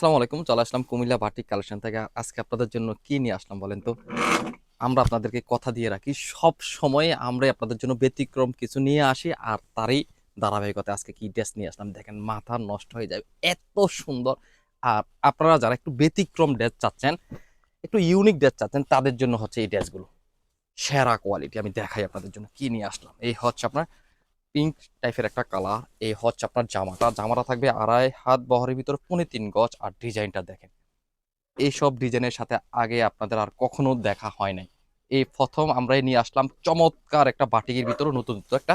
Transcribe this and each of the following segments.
আসসালামু আলাইকুম, চলে আসলাম কুমিল্লা বাটিক কালেকশন থেকে। আজকে আপনাদের জন্য কি নিয়ে আসলাম বলেন তো? আমরা আপনাদেরকে কথা দিয়ে রাখি, সব সময় আমরাই আপনাদের জন্য ব্যতিক্রম কিছু নিয়ে আসি আর তারই ধারাবাহিকতা আজকে কি ড্রেস নিয়ে আসলাম, দেখেন মাথা নষ্ট হয়ে যাবে, এত সুন্দর। আর আপনারা যারা একটু ব্যতিক্রম ড্রেস চাচ্ছেন, একটু ইউনিক ড্রেস চাচ্ছেন, তাদের জন্য হচ্ছে এই ড্রেসগুলো। সেরা কোয়ালিটি, আমি দেখাই আপনাদের জন্য কি নিয়ে আসলাম। এই হচ্ছে আপনার পিঙ্ক টাইপের একটা কালার, এই হচ্ছে আপনার জামাটা জামাটা থাকবে আড়াই হাত, বহরের ভিতর পৌনে তিন গজ, আর ডিজাইনটা দেখেন। এইসব ডিজাইনের সাথে আগে আপনাদের আর কখনো দেখা হয় নাই। এই প্রথম আমরা নিয়ে আসলাম চমৎকার একটা বাটিকের ভিতরে নতুন নতুন একটা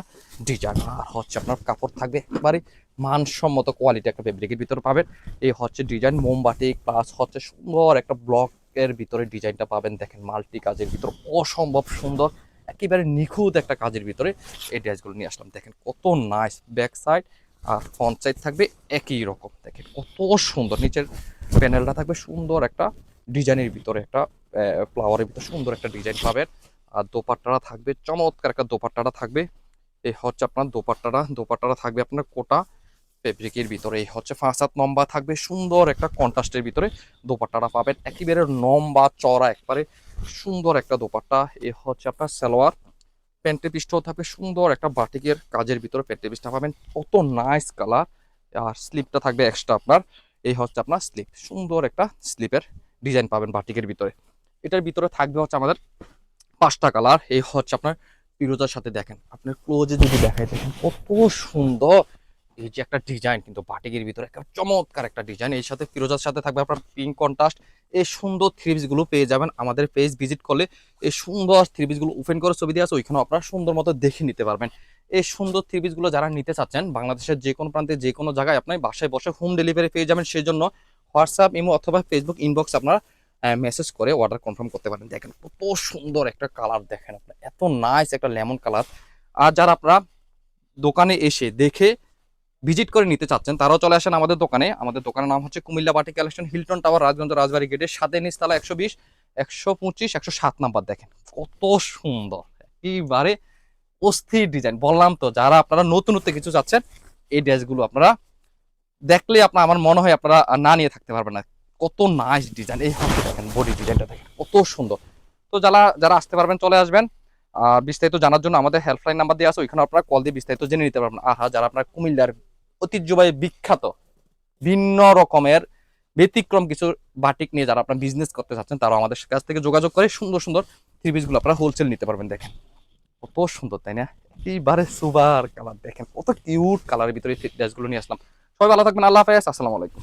ডিজাইন। আর হচ্ছে আপনার কাপড় থাকবে একেবারে মানসম্মত কোয়ালিটি একটা ফেব্রিকের ভিতরে পাবেন। এই হচ্ছে ডিজাইন মোমবাটি প্লাস হচ্ছে সুন্দর একটা ব্লকের ভিতরে ডিজাইনটা পাবেন। দেখেন মাল্টি কাজের ভিতর অসম্ভব সুন্দর একেবারে নিখুঁত একটা কাজের ভিতরে এই ড্রেসগুলো নিয়ে আসলাম। দেখেন কত নাইস ব্যাক সাইড আর ফ্রন্ট সাইড থাকবে একই রকম। দেখেন কত সুন্দর নিচের প্যানেলটা থাকবে সুন্দর একটা ডিজাইনের ভিতরে একটা ফ্লাওয়ারের ভিতরে সুন্দর একটা ডিজাইন পাবেন আর দোপাট্টাটা থাকবে, চমৎকার একটা দোপাট্টাটা থাকবে। এই হচ্ছে আপনার দোপাট্টাটা দোপাট্টাটা থাকবে আপনার কোটা ফেব্রিকের ভিতরে। এই হচ্ছে পাঁচ হাত লম্বা থাকবে সুন্দর একটা কন্ট্রাস্টের ভিতরে দোপাট্টাটা পাবেন। একেবারে লম্বা চড়া একবারে সুন্দর একটা দোপাট্টা। এ হচ্ছে আপনার সালোয়ার। প্যান্টের পিসটাও থাকবে সুন্দর একটা বাটিকের কাজের ভিতরে প্যান্টের পিসটা পাবেন। কত নাইস কালার আর স্লিপটা থাকবে এক্সট্রা আপনার। এই হচ্ছে আপনার স্লিপ সুন্দর একটা স্লিপের ডিজাইন পাবেন বাটিকের ভিতরে। এটার ভিতরে থাকবে হচ্ছে আমাদের পাঁচটা কালার এই হচ্ছে আপনার পিরোজার সাথে দেখেন। আপনার ক্লোজে যদি দেখায় দেখেন কত সুন্দর। এই যে একটা ডিজাইন কিন্তু বাটিকের ভিতরে একটা চমৎকার একটা ডিজাইন এর সাথে ফিরোজার সাথে থাকবে আপনার পিঙ্ক কন্ট্রাস্ট এই সুন্দর থ্রিপসগুলো পেয়ে যাবেন আমাদের পেজ ভিজিট করলে। এই সুন্দর থ্রিপিসগুলো ওপেন করে ছবি দিয়ে আছে ওইখানে আপনারা সুন্দর মতো দেখে নিতে পারবেন। এই সুন্দর থ্রিপিসগুলো যারা নিতে চাচ্ছেন, বাংলাদেশের যে কোনো প্রান্তে, যে কোনো জায়গায় আপনি বাসায় বসে হোম ডেলিভারি পেয়ে যাবেন সেই জন্য হোয়াটসঅ্যাপ ইমো অথবা ফেসবুক ইনবক্স আপনারা মেসেজ করে অর্ডার কনফার্ম করতে পারেন। দেখেন কত সুন্দর একটা কালার দেখেন আপনার, এত নাইস একটা লেমন কালার আর যারা আপনারা দোকানে এসে দেখে ভিজিট করে নিতে চাচ্ছেন, তারাও চলে আসেন আমাদের দোকানে। আমাদের দোকানের নাম হচ্ছে Comilla Bati collection, Hilton tower, Rajganj Rajbari গেটের সাথে নিচতলা একশো বিশ, একশো পঁচিশ, একশো সাত নাম্বার দেখেন, কত সুন্দর, একেবারে অস্থির ডিজাইন। বললাম তো, যারা আপনারা নতুনত্ব কিছু চাচ্ছেন, এই ড্রেসগুলো আপনারা দেখলে আপনার, আমার মনে হয় আপনারা না নিয়ে থাকতে পারবেন না। কত নাইস ডিজাইন এই হাতে দেখেন বডি ডিজাইনটা দেখেন, কত সুন্দর। তো যারা যারা আসতে পারবেন, চলে আসবেন। আর বিস্তারিত জানার জন্য আমাদের হেল্পলাইন নাম্বার দিয়ে আছে, ওইখানে আপনারা কল দিয়ে বিস্তারিত জেনে নিতে পারবেন। আহা, যারা আপনার কুমিল্লার ঐতিহ্যবাহী বিখ্যাত ভিন্ন রকমের ব্যতিক্রম কিছু বাটিক নিয়ে যারা আপনার বিজনেস করতে চাচ্ছেন তারা আমাদের কাছ থেকে যোগাযোগ করে সুন্দর সুন্দর থ্রি পিসগুলো আপনারা হোলসেল নিতে পারবেন, দেখেন। কত সুন্দর, তাই না? এইবারে সুবার কালার দেখেন, কত কিউট কালারের ভিতরে ড্রেসগুলো নিয়ে আসলাম। সবাই ভালো থাকবেন, আল্লাহ হাফেজ, আসসালামু আলাইকুম।